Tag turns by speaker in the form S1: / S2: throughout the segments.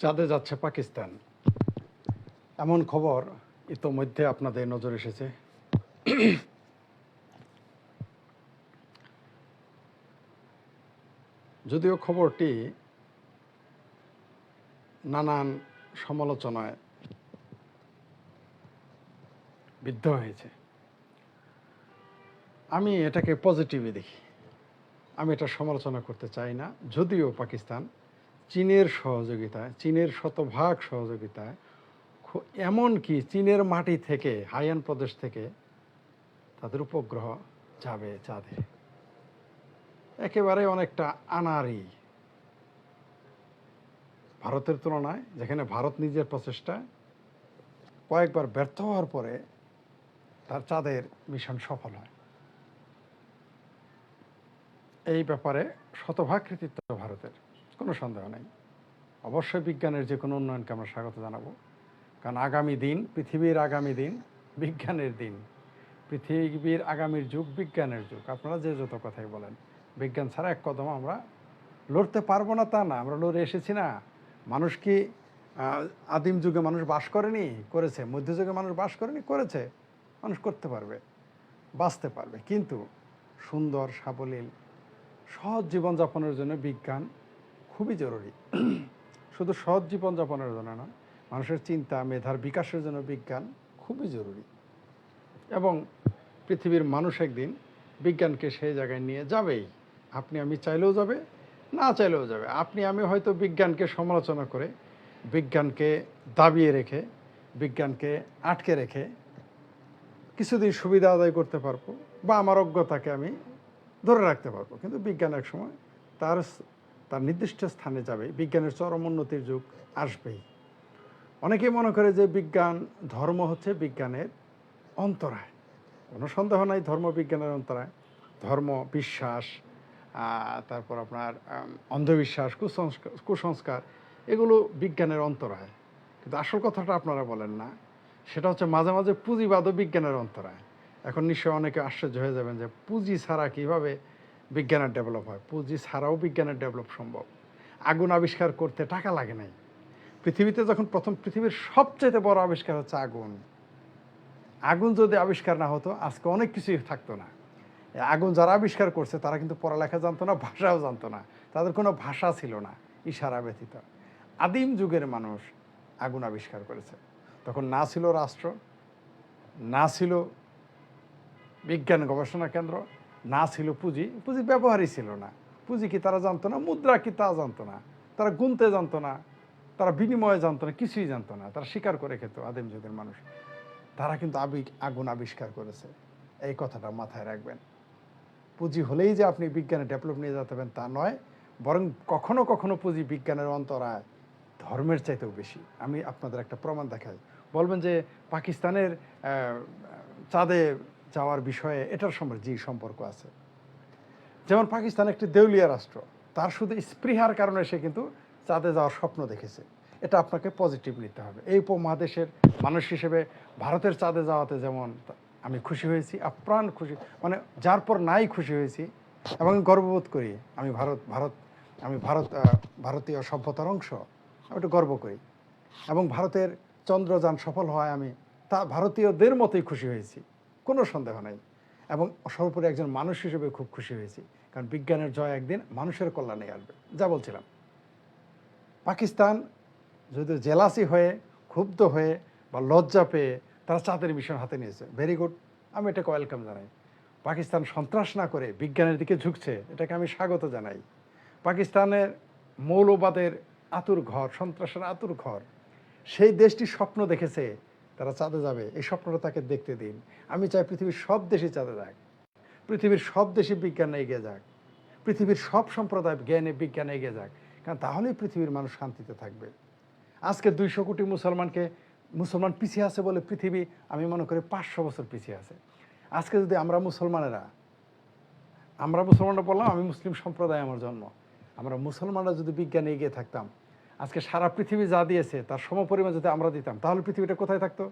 S1: চাঁদে যাচ্ছে পাকিস্তান। এমন খবর ইতোমধ্যে আপনাদের নজর এসেছে। যদিও খবরটি নানান সমালোচনায় বিদ্ধ হয়েছে। আমি এটাকে পজিটিভই দেখি। আমি এটা সমালোচনা করতে চাই না, যদিও পাকিস্তান চীনের সহযোগিতায়, চীনের শতভাগ সহযোগিতায়, খু- এমনকি চীনের মাটি থেকে হাইয়ান প্রদেশ থেকে তাদের উপগ্রহ যাবে চাঁদে। একেবারে অনেকটা আনারি ভারতের তুলনায়, যেখানে ভারত নিজের প্রচেষ্টায় কয়েকবার ব্যর্থ হওয়ার পরে তার চাঁদের মিশন সফল হয়। এই ব্যাপারে শতভাগ কৃতিত্ব ভারতের। কোনো সন্দেহ নেই। অবশ্যই বিজ্ঞানের যে কোনো উন্নয়নকে আমরা স্বাগত জানাব। কারণ আগামী দিন, পৃথিবীর আগামী দিন, বিজ্ঞানের দিন। পৃথিবীর আগামীর যুগ বিজ্ঞানের যুগ। আপনারা যে যত কথাই বলেন, বিজ্ঞান ছাড়া এক কদম আমরা লড়তে পারব না তা না। আমরা লড়ে এসেছি না। মানুষ কি আদিম যুগে মানুষ বাস করেনি? করেছে। মধ্যযুগে মানুষ বাস করেনি? করেছে। মানুষ করতে পারবে, বাঁচতে পারবে। কিন্তু সুন্দর, সাবলীল, সহজ জীবনযাপনের জন্য বিজ্ঞান খুবই জরুরি। শুধু সহজ জীবনযাপনের জন্য না মানুষের চিন্তা, মেধার বিকাশের জন্য বিজ্ঞান খুবই জরুরি। এবং পৃথিবীর মানুষ একদিন বিজ্ঞানকে সেই জায়গায় নিয়ে যাবেই। আপনি আমি চাইলেও যাবে, না চাইলেও যাবে। আপনি, আমি হয়তো বিজ্ঞানকে সমালোচনা করে, বিজ্ঞানকে দাবিয়ে রেখে, বিজ্ঞানকে আটকে রেখে কিছুদিন সুবিধা আদায় করতে পারব বা আমার অজ্ঞতাকে আমি ধরে রাখতে পারব। কিন্তু বিজ্ঞান এক সময় তার তার নির্দিষ্ট স্থানে যাবে। বিজ্ঞানের চরম উন্নতির যুগ আসবেই। অনেকেই মনে করে যে বিজ্ঞান, ধর্ম হচ্ছে বিজ্ঞানের অন্তরায়। কোনো সন্দেহ নাই, ধর্ম বিজ্ঞানের অন্তরায়। ধর্ম, বিশ্বাস তারপর আপনার অন্ধবিশ্বাস, কুসংস্কার কুসংস্কার, এগুলো বিজ্ঞানের অন্তরায়। কিন্তু আসল কথাটা আপনারা বলেন না। সেটা হচ্ছে মাঝে মাঝে পুঁজিবাদও বিজ্ঞানের অন্তরায়। এখন নিশ্চয়ই অনেকে আশ্চর্য হয়ে যাবেন যে পুঁজি ছাড়া কীভাবে বিজ্ঞানের ডেভেলপ হয়। পুঁজি ছাড়াও বিজ্ঞানের ডেভেলপ সম্ভব। আগুন আবিষ্কার করতে টাকা লাগে নাই। পৃথিবীতে যখন প্রথম পৃথিবীর সবচেয়ে বড় আবিষ্কার হচ্ছে আগুন। আগুন যদি আবিষ্কার না হতো, আজকে অনেক কিছুই থাকতো না। আগুন যারা আবিষ্কার করছে, তারা কিন্তু পড়ালেখা জানতো না, ভাষাও জানতো না। তাদের কোনো ভাষা ছিল না, ইশারা ব্যতীত। আদিম যুগের মানুষ আগুন আবিষ্কার করেছে। তখন না ছিল রাষ্ট্র, না ছিল বিজ্ঞান গবেষণা কেন্দ্র না ছিল পুঁজি পুঁজি ব্যবহারই ছিল না। পুঁজি কি তারা জানতো না, মুদ্রা কি তা জানতো না। তারা গুনতে জানতো না, তারা বিনিময়ে জানতো না, কিছুই জানতো না। তারা স্বীকার করে খেত আদিম যুগের মানুষ। তারা কিন্তু আবি, আগুন আবিষ্কার করেছে। এই কথাটা মাথায় রাখবেন। পুঁজি হলেই যে আপনি বিজ্ঞানে ডেভেলপ নিয়ে যেতে পারবেন তা নয়, বরং কখনো কখনো পুঁজি বিজ্ঞানের অন্তরায় ধর্মের চাইতেও বেশি। আমি আপনাদের একটা প্রমাণ দেখাই। বলবেন যে পাকিস্তানের চাঁদে যাওয়ার বিষয়ে এটার সঙ্গে যে সম্পর্ক আছে। যেমন পাকিস্তান একটি দেউলিয়া রাষ্ট্র, তার শুধু স্পৃহার কারণে সে কিন্তু চাঁদে যাওয়ার স্বপ্ন দেখেছে। এটা আপনাকে পজিটিভ নিতে হবে। এই উপমহাদেশের মানুষ হিসেবে ভারতের চাঁদে যাওয়াতে যেমন আমি খুশি হয়েছি আপ্রাণ খুশি মানে যার পর নাই খুশি হয়েছি, এবং গর্ববোধ করি, আমি ভারত ভারত, আমি ভারত ভারতীয় সভ্যতার অংশ, আমি একটু গর্ব করি। এবং ভারতের চন্দ্রযান সফল হওয়ায় আমি তা ভারতীয়দের মতোই খুশি হয়েছি। কোনো সন্দেহ নাই। এবং সর্বোপরি একজন মানুষ হিসেবে খুব খুশি হয়েছি। কারণ বিজ্ঞানের জয় একদিন মানুষের কল্যাণে আসবে। যা বলছিলাম। পাকিস্তান যদি জেলাসি হয়ে, ক্ষুব্ধ হয়ে বা লজ্জা পেয়ে তারা চাঁদের মিশন হাতে নিয়েছে। ভেরি গুড আমি এটাকে ওয়েলকাম জানাই। পাকিস্তান সন্ত্রাস না করে বিজ্ঞানের দিকে ঝুঁকছে, এটাকে আমি স্বাগত জানাই। পাকিস্তানের মৌলবাদের আতুর ঘর, সন্ত্রাসের আতুর ঘর, সেই দেশটি স্বপ্ন দেখেছে তারা চাঁদে যাবে, এই স্বপ্নটা তাকে দেখতে দিন। আমি চাই পৃথিবীর সব দেশই চাঁদে যাক। পৃথিবীর সব দেশে বিজ্ঞানে এগিয়ে যাক। পৃথিবীর সব সম্প্রদায় জ্ঞানে, বিজ্ঞানে এগিয়ে যাক। কারণ তাহলেই পৃথিবীর মানুষ শান্তিতে থাকবে। আজকে দুইশো কোটি মুসলমানকে, মুসলমান পিছিয়ে আছে বলে পৃথিবী, আমি মনে করি পাঁচশো বছর পিছিয়ে আছে। আজকে যদি আমরা মুসলমানেরা, আমরা মুসলমানরা বললাম, আমি মুসলিম সম্প্রদায় আমার জন্ম। আমরা মুসলমানরা যদি বিজ্ঞানে এগিয়ে থাকতাম আজকে সারা পৃথিবী যা দিয়েছে, তার সমপরিমাণ যদি আমরা দিতাম, তাহলে পৃথিবীটা কোথায় থাকতো?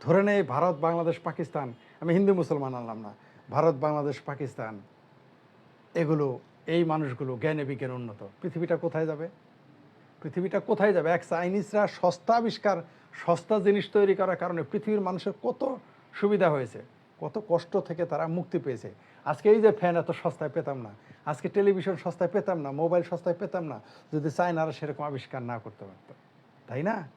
S1: ধরে নেই ভারত, বাংলাদেশ, পাকিস্তান। আমি হিন্দু, মুসলমান আনলাম না। ভারত, বাংলাদেশ, পাকিস্তান, এগুলো, এই মানুষগুলো জ্ঞানে বিজ্ঞানে উন্নত। পৃথিবীটা কোথায় যাবে? পৃথিবীটা কোথায় যাবে? এক চাইনিজরা সস্তা আবিষ্কার, সস্তা জিনিস তৈরি করার কারণে পৃথিবীর মানুষের কত সুবিধা হয়েছে, কত কষ্ট থেকে তারা মুক্তি পেয়েছে। আজকে এই যে ফ্যান এত সস্তায় পেতাম না। আজকে টেলিভিশন সস্তায় পেতাম না, মোবাইল সস্তায় পেতাম না, যদি চায়নারা সেরকম আবিষ্কার না করতে পারতো। তাই না?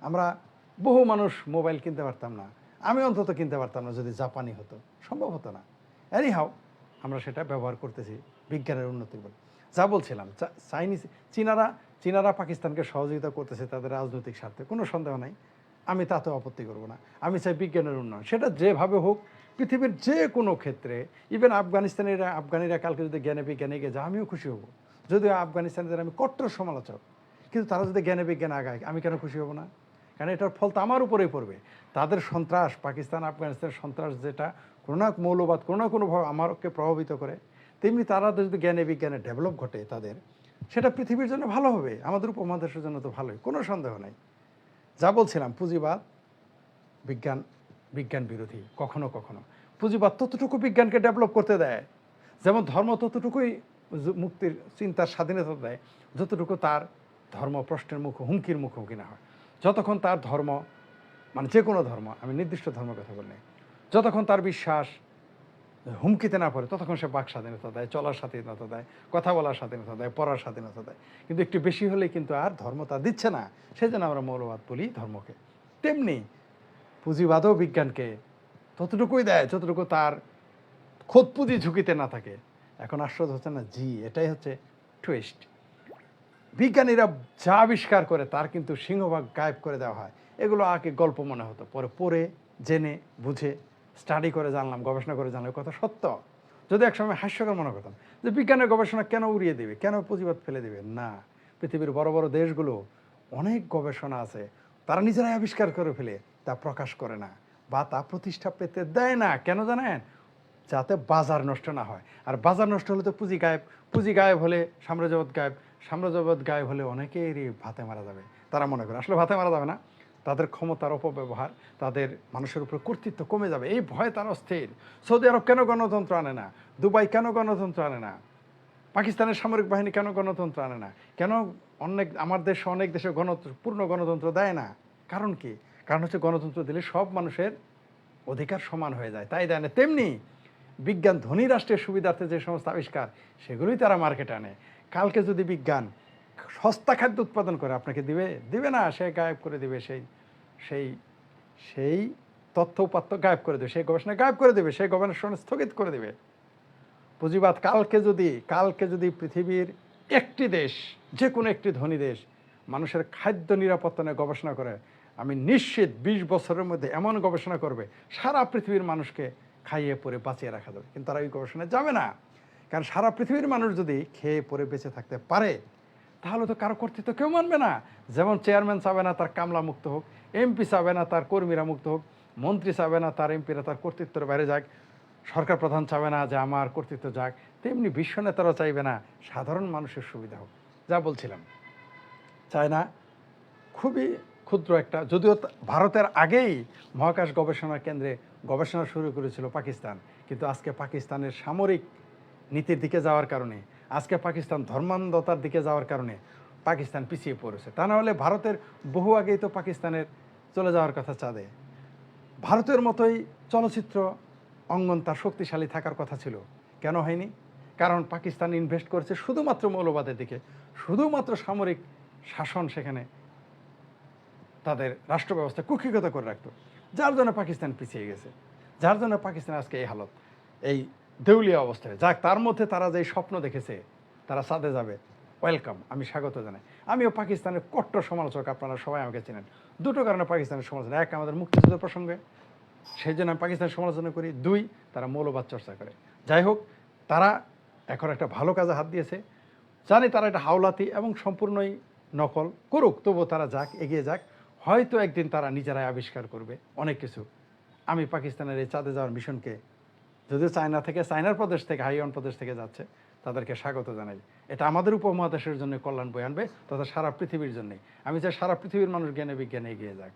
S1: আমরা বহু মানুষ মোবাইল কিনতে পারতাম না। আমি অন্তত কিনতে পারতাম না যদি জাপানি হতো। সম্ভব হতো না। এনি হাও আমরা সেটা ব্যবহার করতেছি, বিজ্ঞানের উন্নতি বলে যা বলছিলাম চাইনিজ, চীনারা চীনারা পাকিস্তানকে সহযোগিতা করতেছে তাদের রাজনৈতিক স্বার্থে, কোনো সন্দেহ নাই। আমি তাতে আপত্তি করব না। আমি চাই বিজ্ঞানের উন্নয়ন। সেটা যেভাবে হোক পৃথিবীর যে কোনো ক্ষেত্রে ইভেন আফগানিস্তানিরা, আফগানিরা কালকে যদি জ্ঞানে বিজ্ঞানে এগিয়ে যায়, আমিও খুশি হব। যদিও আফগানিস্তানিদের আমি কট্টর সমালোচক, কিন্তু তারা যদি জ্ঞানে বিজ্ঞানে আগায়, আমি কেন খুশি হব না? কারণ এটার ফল তো আমার উপরেই পড়বে। তাদের সন্ত্রাস, পাকিস্তান, আফগানিস্তানের সন্ত্রাস যেটা কোনো না মৌলবাদ, কোনো না কোনোভাবে আমাকে প্রভাবিত করে, তেমনি তারা যদি জ্ঞানে বিজ্ঞানে ডেভেলপ ঘটে তাদের, সেটা পৃথিবীর জন্য ভালো হবে। আমাদের উপমহাদেশের জন্য তো ভালোই, কোনো সন্দেহ নাই। যা বলছিলাম, পুঁজিবাদ, বিজ্ঞান বিজ্ঞান বিরোধী, কখনো কখনো। পুঁজিবাদ ততটুকু বিজ্ঞানকে ডেভেলপ করতে দেয়, যেমন ধর্ম ততটুকুই মুক্তির চিন্তার স্বাধীনতা দেয়, যতটুকু তার ধর্ম প্রশ্নের মুখ, হুমকির মুখোমুখি না হয়। যতক্ষণ তার ধর্ম মানে যে কোনো ধর্ম, আমি নির্দিষ্ট ধর্মের কথা বলি যতক্ষণ তার বিশ্বাস হুমকিতে না পড়ে, ততক্ষণ সে বাক স্বাধীনতা দেয়, চলার স্বাধীনতা দেয়, কথা বলার স্বাধীনতা দেয়, পড়ার স্বাধীনতা দেয়। কিন্তু একটু বেশি হলে কিন্তু আর ধর্ম তা দিচ্ছে না। সেই জন্য আমরা মৌলবাদ বলি ধর্মকে। তেমনি পুঁজিবাদও বিজ্ঞানকে ততটুকুই দেয়, যতটুকু তার খোদ পুঁজি ঝুঁকিতে না থাকে। এখন আশ্চর্য হচ্ছে না, জি, এটাই হচ্ছে টুইস্ট বিজ্ঞানীরা যা আবিষ্কার করে তার কিন্তু সিংহভাগ গায়েব করে দেওয়া হয়। এগুলো আগে গল্প মনে হতো, পরে পড়ে, জেনে, বুঝে স্টাডি করে জানলাম, গবেষণা করে জানলাম কথা সত্য। যদি একসময় হাস্যকর মনে করতাম যে বিজ্ঞানের গবেষণা কেন উড়িয়ে দেবে, কেন পুঁজিবাদ ফেলে দেবে? না। পৃথিবীর বড় বড় দেশগুলো অনেক গবেষণা আছে তারা নিজেরাই আবিষ্কার করে ফেলে, তা প্রকাশ করে না বা তা প্রতিষ্ঠা পেতে দেয় না। কেন জানেন? যাতে বাজার নষ্ট না হয়। আর বাজার নষ্ট হলে তো পুঁজি গায়েব। পুঁজি গায়েব হলে সাম্রাজ্যবাদ গায়েব। সাম্রাজ্যবাদ গায়েব হলে অনেকেরই ভাতে মারা যাবে। তারা মনে করে, আসলে ভাতে মারা যাবে না। তাদের ক্ষমতার অপব্যবহার, তাদের মানুষের উপর কর্তৃত্ব কমে যাবে। এই ভয় তারা অস্থির। সৌদি আরব কেন গণতন্ত্র আনে না? দুবাই কেন গণতন্ত্র আনে না? পাকিস্তানের সামরিক বাহিনী কেন গণতন্ত্র আনে না? কেন অনেক, আমার দেশে অনেক দেশে গণতন্ত্র, পূর্ণ গণতন্ত্র দেয় না? কারণ কি? কারণ হচ্ছে গণতন্ত্র দিলে সব মানুষের অধিকার সমান হয়ে যায়। তাই দেয় না। তেমনি বিজ্ঞান, ধনী রাষ্ট্রের সুবিধার্থে যে সমস্ত আবিষ্কার, সেগুলোই তারা মার্কেটে আনে। কালকে যদি বিজ্ঞান সস্তা খাদ্য উৎপাদন করে, আপনাকে দিবে? দিবে না। সে গায়েব করে দিবে, সেই সেই সেই তথ্য উপাত্ত গায়েব করে দেবে সেই গবেষণা গায়েব করে দেবে সেই গবেষণা স্থগিত করে দেবে। পুঁজিবাদ কালকে যদি কালকে যদি পৃথিবীর একটি দেশ যে কোনো একটি ধনী দেশ মানুষের খাদ্য নিরাপত্তা নিয়ে গবেষণা করে, আমি নিশ্চিত বিশ বছরের মধ্যে এমন গবেষণা করবে, সারা পৃথিবীর মানুষকে খাইয়ে পরে বাঁচিয়ে রাখা যাবে। কিন্তু তারা ওই গবেষণায় যাবে না। কারণ সারা পৃথিবীর মানুষ যদি খেয়ে পরে বেঁচে থাকতে পারে, তাহলে তো কারও কর্তৃত্ব কেউ মানবে না। যেমন চেয়ারম্যান চাবে না তার কামলা মুক্ত হোক, এমপি চাবে না তার কর্মীরা মুক্ত হোক, মন্ত্রী চাবে না তার এমপিরা তার কর্তৃত্বের বাইরে যাক। সরকার প্রধান চাবে না যে আমার কর্তৃত্ব যাক, তেমনি বিশ্ব নেতারাও চাইবে না, সাধারণ মানুষের সুবিধা হোক। যা বলছিলাম। চায় না খুবই ক্ষুদ্র একটা, যদিও ভারতের আগেই মহাকাশ গবেষণা কেন্দ্রে গবেষণা শুরু করেছিল পাকিস্তান, কিন্তু আজকে পাকিস্তানের সামরিক নীতির দিকে যাওয়ার কারণে, আজকে পাকিস্তান ধর্মান্ধতার দিকে যাওয়ার কারণে পাকিস্তান পিছিয়ে পড়েছে। তা না হলে ভারতের বহু আগেই তো পাকিস্তানের চলে যাওয়ার কথা চাঁদে। ভারতের মতোই চলচ্চিত্র অঙ্গন তার শক্তিশালী থাকার কথা ছিল। কেন হয়নি? কারণ পাকিস্তান ইনভেস্ট করেছে শুধুমাত্র মৌলবাদের দিকে। শুধুমাত্র সামরিক শাসন সেখানে তাদের রাষ্ট্র ব্যবস্থা কুক্ষিগত করে রাখতো। যার জন্য পাকিস্তান পিছিয়ে গেছে। যার জন্য পাকিস্তান আজকে এই হালত, এই দেউলিয়া অবস্থায়। যাক, তার মধ্যে তারা যে স্বপ্ন দেখেছে, তারা সাদে যাবে। ওয়েলকাম আমি স্বাগত জানাই। আমিও পাকিস্তানের কট্টর সমালোচক, আপনারা সবাই আমাকে চেনেন। দুটো কারণে পাকিস্তানের সমালোচনা এক, আমাদের মুক্তিযুদ্ধ প্রসঙ্গে। সেই জন্য আমি পাকিস্তানের সমালোচনা করি। দুই, তারা মৌলবাদ চর্চা করে। যাই হোক, তারা এখন একটা ভালো কাজে হাত দিয়েছে। জানি তারা এটা হাওলাতি এবং সম্পূর্ণই নকল করুক, তবুও তারা যাক, এগিয়ে যাক। হয়তো একদিন তারা নিজেরাই আবিষ্কার করবে, অনেক কিছু। আমি পাকিস্তানের এই চাঁদে যাওয়ার মিশনকে, যদিও চায়না থেকে, চায়নার প্রদেশ থেকে, হাইওয়ান প্রদেশ থেকে যাচ্ছে, তাদেরকে স্বাগত জানাই। এটা আমাদের উপমহাদেশের জন্য কল্যাণ বয়ে আনবে, তথা সারা পৃথিবীর জন্যই আমি চাই সারা পৃথিবীর মানুষ জ্ঞানে বিজ্ঞানে এগিয়ে যাক।